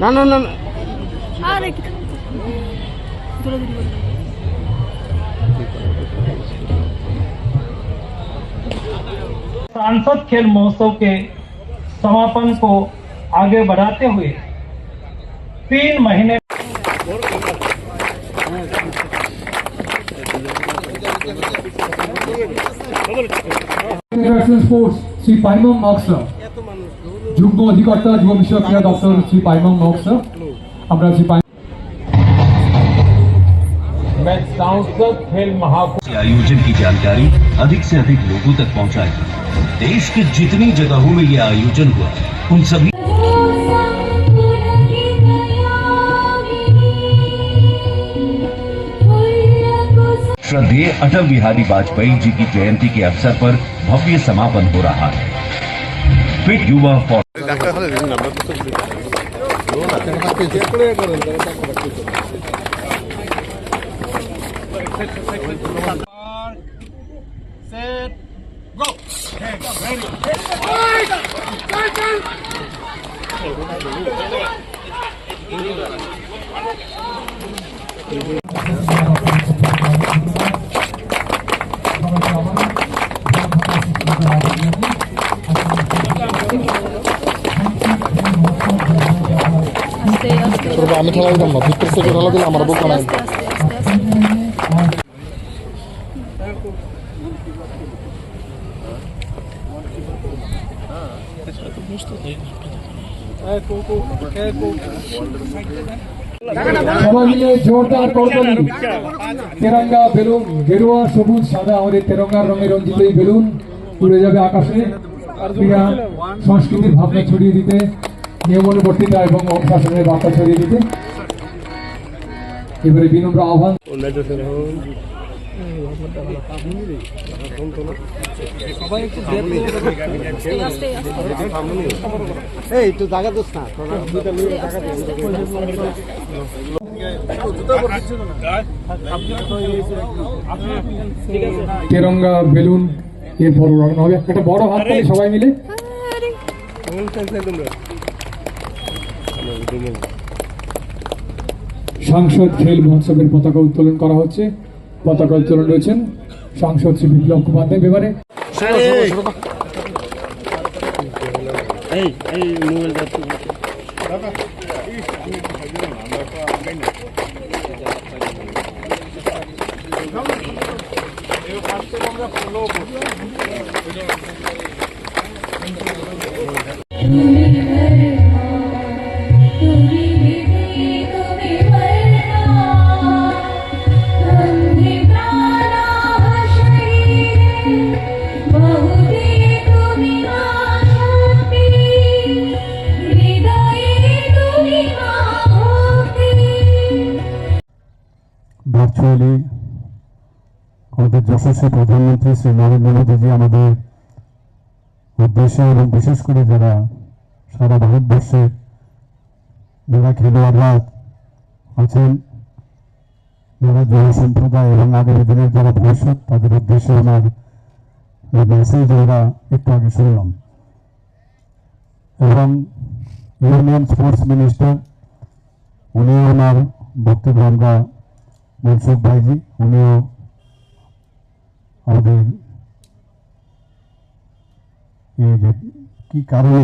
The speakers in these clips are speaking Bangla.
না না না না। আরে কি দূরে দূরে सांसद खेल महोत्सव के समापन को आगे बढ़ाते हुए तीन महीने স্পোর্টস শ্রী পাইমম মহসা যুগ্ম অধিকর্তা যুব বিষয়ক ক্রীড়া দপ্তর শ্রী পাইমম মহসা আমরা শ্রী পাই मैं सांसद खेल महाकुंभ के आयोजन की जानकारी अधिक से अधिक लोगों तक पहुंचाएं। देश के जितनी जगहों में ये आयोजन हुआ उन सभी श्रद्धेय अटल बिहारी वाजपेयी जी की जयंती के अवसर पर भव्य समापन हो रहा है। फिट युवा फॉर না ভিতর থেকে দিলে আমার আস্তে সবাই মিলে জোরদার তেরঙ্গা বেলুন, গেরুয়া, সবুজ, সাদা, আমাদের তেরঙ্গার রঙে রঞ্জিত এই বেলুন উড়ে যাবে আকাশে। সংস্কৃতির ভাবনা ছড়িয়ে দিতে। নিয়মানুবর্তিতা এবং অনুশাসনের বার্তা ছড়িয়ে দিতে। এবারে বিনম্র আহ্বান। আস্তে আস্তে এই একটু জায়গা দোস না। তেরঙ্গা বেলুন এরপর উড়ানো হবে। একটা বড় হাততালি সবাই মিলে। সাংসদ খেল মহোৎসবের পতাকা উত্তোলন করা হচ্ছে পতাকা উত্তোলন রয়েছেন সাংসদ শ্রী বিপ্লব কুমার দেব এবারে ভার্চুয়ালি আমাদের যশস্বী প্রধানমন্ত্রী শ্রী নরেন্দ্র মোদীজি আমাদের উদ্দেশ্যে এবং বিশেষ করে যারা সারা ভারতবর্ষে যারা খেলোয়াড়রা আছেন, যারা যুব সম্প্রদায় এবং আগামী দিনের যারা ভবিষ্যৎ, তাদের উদ্দেশ্যে ওনার মেসেজ আমরা একটু আগে শুনলাম। এবং ইউনিয়ন স্পোর্টস মিনিস্টার উনি ওনার বক্তব্য আমরা মনসুখ ভাইজি, উনিও আমাদের এই যে কি কারণে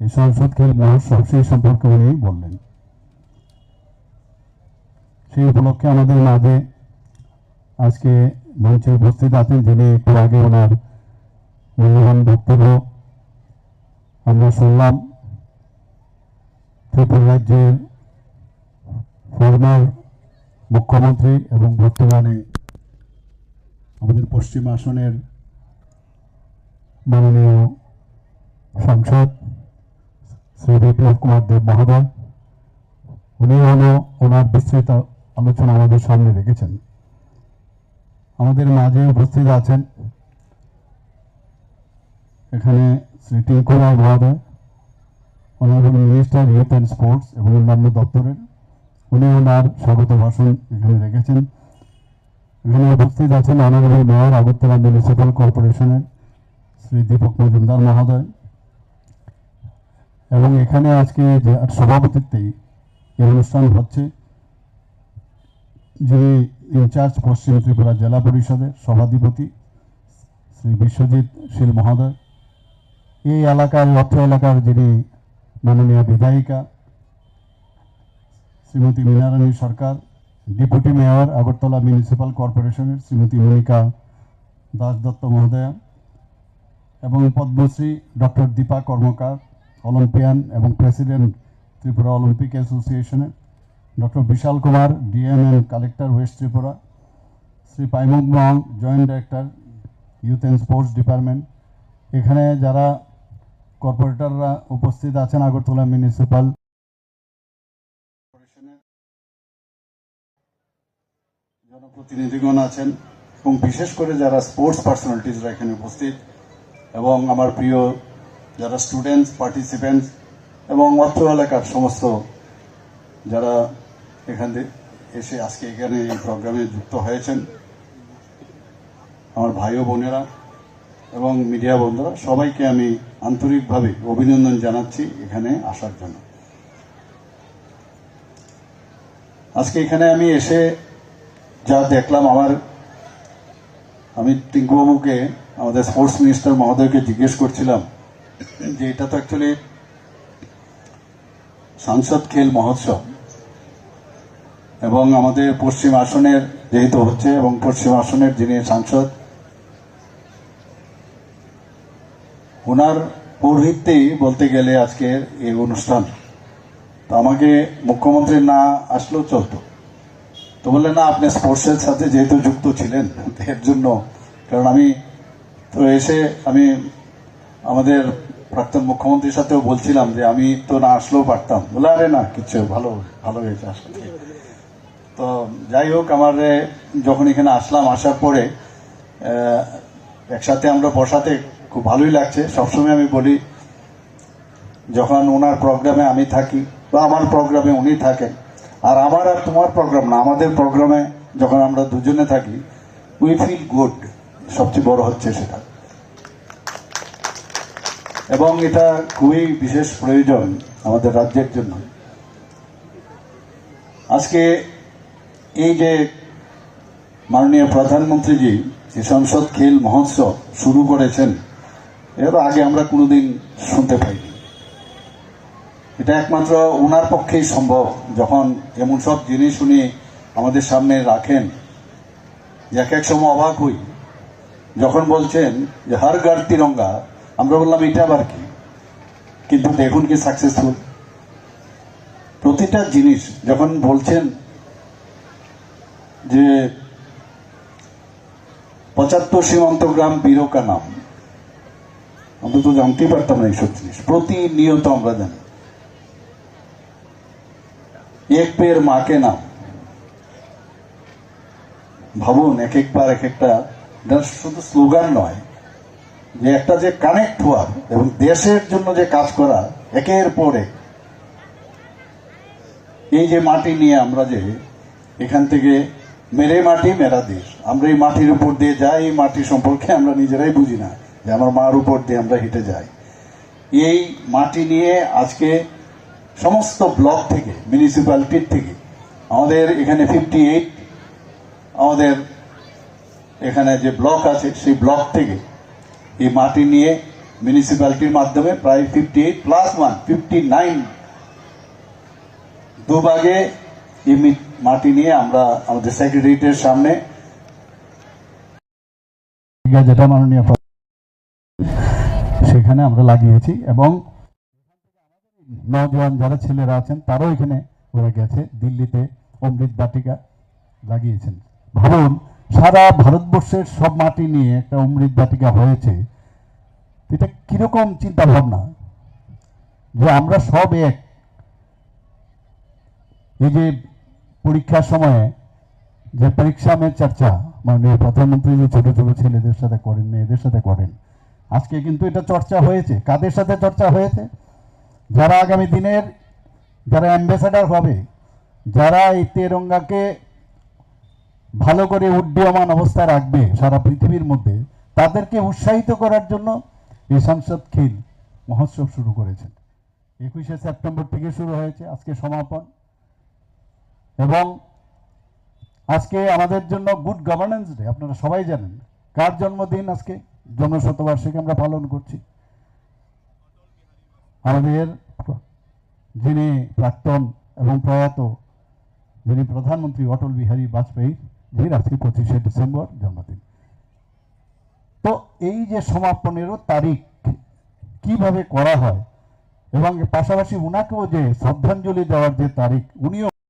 সংসদ খেল মহোৎসব সেই সম্পর্কে উনি বললেন। সেই উপলক্ষে আমাদের মাঝে আজকে মঞ্চে উপস্থিত আছেন যিনি একটু আগে ওনার মূল্যবান বক্তব্য আমরা শুনলাম, ত্রিপুরা রাজ্যের ফর্মার মুখ্যমন্ত্রী এবং বর্তমানে আমাদের পশ্চিম আসনের মাননীয় সাংসদ শ্রী বিপ্লব কুমার দেব মহোদয় উনি হলো ওনার বিস্তৃত আলোচনা আমাদের সামনে রেখেছেন। আমাদের মাঝে উপস্থিত আছেন এখানে শ্রী টিঙ্কুরায় মহোদয় honourable minister youth and sports এবং অন্যান্য দপ্তরের উনি ওনার স্বাগত ভাষণ এখানে রেখেছেন। এখানে উপস্থিত আছেন অনারেবল মেয়র আগরতলা মিউনিসিপ্যাল কর্পোরেশনের শ্রী দীপক মজুমদার মহোদয়। এবং এখানে আজকে যে সভাপতিত্বেই এই অনুষ্ঠান হচ্ছে, যিনি ইনচার্জ পশ্চিম ত্রিপুরা জেলা পরিষদের সভাধিপতি শ্রী বিশ্বজিৎ শীল মহোদয়। এই এলাকার, অর্থ এলাকার যিনি মাননীয় বিধায়িকা Shrimati Minarani Sarkar, deputy mayor Agartala municipal কর্পোরেশনের শ্রীমতী মনিকা দাস দত্ত মহোদয়া এবং পদ্মশ্রী ডক্টর দীপা কর্মকার, অলিম্পিয়ান এবং প্রেসিডেন্ট ত্রিপুরা অলিম্পিক অ্যাসোসিয়েশনের doctor Bishal Kumar, DM collector west Tripura, Shri Paimuk Mong joint director, youth and sports department. এখানে যারা কর্পোরেটররা উপস্থিত আছেন আগরতলা মিউনিসিপ্যাল জনপ্রতিনিধিগণ আছেন এবং বিশেষ করে যারা স্পোর্টস পার্সোনালিটিসরা এখানে উপস্থিত এবং আমার প্রিয় যারা স্টুডেন্টস পার্টিসিপেন্টস এবং অর্থ এলাকার সমস্ত যারা এখান এসে আজকে এখানে এই প্রোগ্রামে যুক্ত হয়েছেন, আমার ভাই ও বোনেরা এবং মিডিয়া বন্ধুরা, সবাইকে আমি আন্তরিকভাবে অভিনন্দন জানাচ্ছি এখানে আসার জন্য। আজকে এখানে আমি এসে যা দেখলাম আমার, আমি টিঙ্কুবাবুকে, আমাদের স্পোর্টস মিনিস্টার মহোদয়কে জিজ্ঞেস করছিলাম যে এটা তো অ্যাকচুয়ালি সাংসদ খেল মহোৎসব এবং আমাদের পশ্চিম আসনের যেহেতু হচ্ছে এবং পশ্চিম আসনের যিনি সাংসদ ওনার পৌরহিত্যেই বলতে গেলে আজকের এই অনুষ্ঠান। তো আমাকে মুখ্যমন্ত্রী না আসলেও চলতো। তো বললেন, না, আপনি স্পোর্টসের সাথে যেহেতু যুক্ত ছিলেন, এর জন্য। কারণ আমি তো এসে আমি আমাদের প্রাক্তন মুখ্যমন্ত্রীর সাথেও বলছিলাম যে, আমি তো না আসলেও পারতাম। বলে, আরে না কিছু ভালো ভালো হয়েছে আসলে। তো যাই হোক, আমার যখন এখানে আসলাম, আসার পরে একসাথে আমরা বসাতে খুব ভালোই লাগছে। সবসময় আমি বলি, যখন ওনার প্রোগ্রামে আমি থাকি, বা আমার প্রোগ্রামে উনি থাকেন আর আমার আর তোমার প্রোগ্রাম না, আমাদের প্রোগ্রামে যখন আমরা দুজনে থাকি উই ফিল গুড সবচেয়ে বড় হচ্ছে সেটা। এবং এটা খুবই বিশেষ প্রয়োজন আমাদের রাজ্যের জন্য। আজকে এই যে মাননীয় প্রধানমন্ত্রীজি যে সংসদ খেল মহোৎসব শুরু করেছেন, এর আগে আমরা কোনোদিন শুনতে পাইনি। এটা একমাত্র ওনার পক্ষেই সম্ভব, যখন এমন সব জিনিস উনি আমাদের সামনে রাখেন। এক এক সময় অবাক হই। যখন বলছেন যে, হার গার তিরঙ্গা আমরা বললাম, এটা আবার কি? কিন্তু দেখুন কি সাকসেসফুল প্রতিটা জিনিস যখন বলছেন যে, পঁচাত্তর সীমান্ত গ্রাম বীরকা নাম। আমরা তো জানতেই পারতাম না এইসব জিনিস। প্রতিনিয়ত আমরা জানি। এক পেয়ের মাকে নাম ভাবুন এক একবার এক একটা শুধু স্লোগান নয়, যে একটা যে কানেক্ট হওয়ার এবং দেশের জন্য যে কাজ করা, একের পর এক। এই যে মাটি নিয়ে আমরা যে এখান থেকে মেরে মাটি, মেরা দেশ, আমরা এই মাটির উপর দিয়ে যাই, এই মাটি সম্পর্কে আমরা নিজেরাই বুঝি না যে আমার মার উপর দিয়ে আমরা হেঁটে যাই। এই মাটি নিয়ে আজকে সমস্ত ব্লক থেকে মিউনিসিপ্যালিটির থেকে, আমাদের এখানে ফিফটি এইট আমাদের এখানে যে ব্লক আছে, সেই ব্লক থেকে এই মাটি নিয়ে মিউনিসিপ্যালিটির মাধ্যমে প্রায় fifty eight plus one fifty nine দুভাগে এই মাটি নিয়ে আমরা আমাদের সেক্রেটারিয়েটের সামনে যেটা মাননীয় সেখানে আমরা লাগিয়েছি এবং নজওয়ান যারা ছেলেরা আছেন, তারাও এখানে ওরা গেছে, দিল্লিতে অমৃত বাটিকা লাগিয়েছেন। ভাবুন, সারা ভারতবর্ষের সব মাটি নিয়ে একটা অমৃত বাটিকা হয়েছে। এটা কীরকম চিন্তা ভাবনা যে আমরা সব এক। এই যে পরীক্ষার সময়ে যে পরীক্ষা মে চর্চা, মাননীয় প্রধানমন্ত্রী যে ছোট ছোট ছেলেদের সাথে করেন, মেয়েদের সাথে করেন, আজকে কিন্তু এটা চর্চা হয়েছে। কাদের সাথে চর্চা হয়েছে? যারা আগামী দিনের যারা অ্যাম্বাসাডার হবে, যারা এই তেরঙ্গাকে ভালো করে উড্ডীয়মান অবস্থায় রাখবে সারা পৃথিবীর মধ্যে, তাদেরকে উৎসাহিত করার জন্য এই সংসদ খিল মহোৎসব শুরু করেছেন। একুশে সেপ্টেম্বর থেকে শুরু হয়েছে আজকে সমাপন। এবং আজকে আমাদের জন্য গুড গভর্নেন্স ডে, আপনারা সবাই জানেন। কার জন্মদিন আজকে? জন্মশতবার্ষিকী আমরা পালন করছি। আমাদের যিনি প্রাক্তন এবং প্রয়াত, যিনি প্রধানমন্ত্রী অটল বিহারী বাজপেয়ী যিনি আজকে পঁচিশে ডিসেম্বর জন্মদিন। তো এই যে সমাপনেরও তারিখ কীভাবে করা হয় এবং পাশাপাশি উনাকেও যে শ্রদ্ধাঞ্জলি দেওয়ার যে তারিখ, উনিও